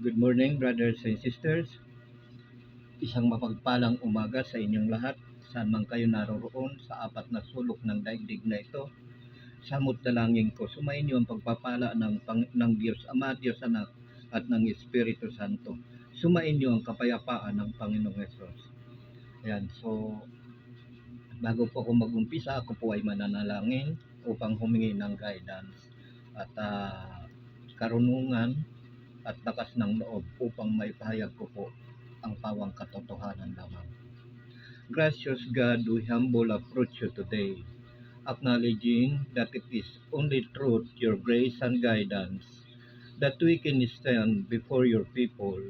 Good morning, brothers and sisters. Isang mapagpalang umaga sa inyong lahat, saan man kayo naroroon sa apat na sulok ng daigdig na ito. Samot dalangin ko, sumayin ang pagpapala ng, Pang- ng Diyos Ama, Diyos Anak, at ng Espiritu Santo. Sumayin ang kapayapaan ng Panginoong Yesus. Ayan, so, bago po ako mag-umpisa, ako po ay mananalangin upang humingi ng guidance at ah, karunungan at lakas ng loob upang maipahayag ko po ang pawang katotohanan lamang. Gracious God, we humble approach you today, acknowledging that it is only through your grace and guidance that we can stand before your people,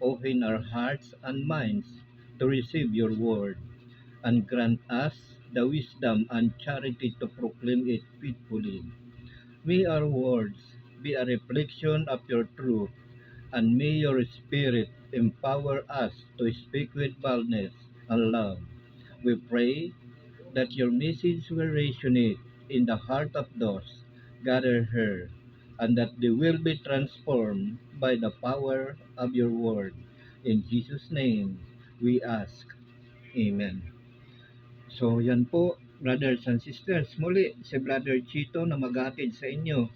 open our hearts and minds to receive your word, and grant us the wisdom and charity to proclaim it faithfully. May our words be a reflection of your truth, and may your Spirit empower us to speak with boldness and love. We pray that your message will resonate in the heart of those gathered here, and that they will be transformed by the power of your word. In Jesus' name, we ask. Amen. So, yan po, brothers and sisters. Muli, si Brother Chito na maghatid sa inyo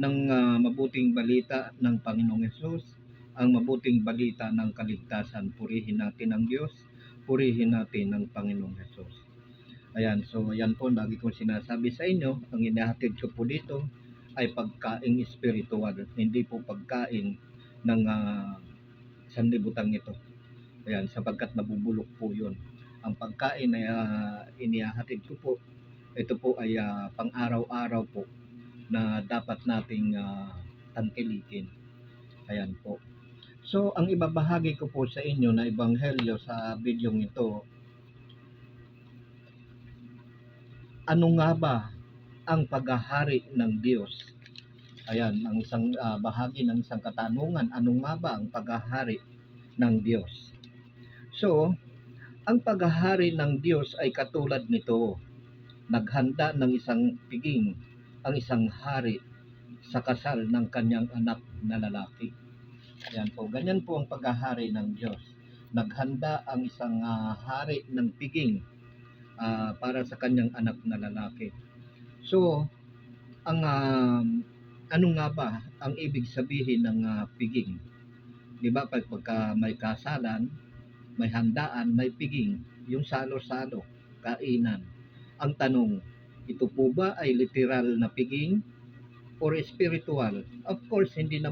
ng ah, mabuting balita ng Panginoong Yesus, ang mabuting balita ng kaligtasan. Purihin natin ang Diyos, purihin natin ang Panginoong Yesus. Ayan, so yan po, lagi kong sinasabi sa inyo, ang inahatid ko po dito ay pagkaing espiritual, hindi po pagkain ng ah, sanlibutan ito. Ayan, sapagkat nabubulok po yun. Ang pagkain na ah, inihahatid ko po, ito po ay ah, pang-araw-araw po na dapat nating ah, tangkilikin. Ayan po. So, ang ibabahagi ko po sa inyo na ebanghelyo sa bidyong ito, ano nga ba ang paghahari ng Diyos? Ayan, ang isang ah, bahagi ng isang katanungan, ano nga ba ang paghahari ng Diyos? So, ang paghahari ng Diyos ay katulad nito. Naghanda ng isang piging ang isang hari sa kasal ng kanyang anak na lalaki. Yan po, ganyan po ang paghahari ng Diyos. Naghanda ang isang ah, hari ng piging ah, para sa kanyang anak na lalaki. So, ang ah, ano nga ba ang ibig sabihin ng ah, piging? 'Di ba pag pagka may kasalan, may handaan, may piging, yung salo-salo, kainan. Ang tanong, ito po ba ay literal na piging or spiritual? Of course, hindi naman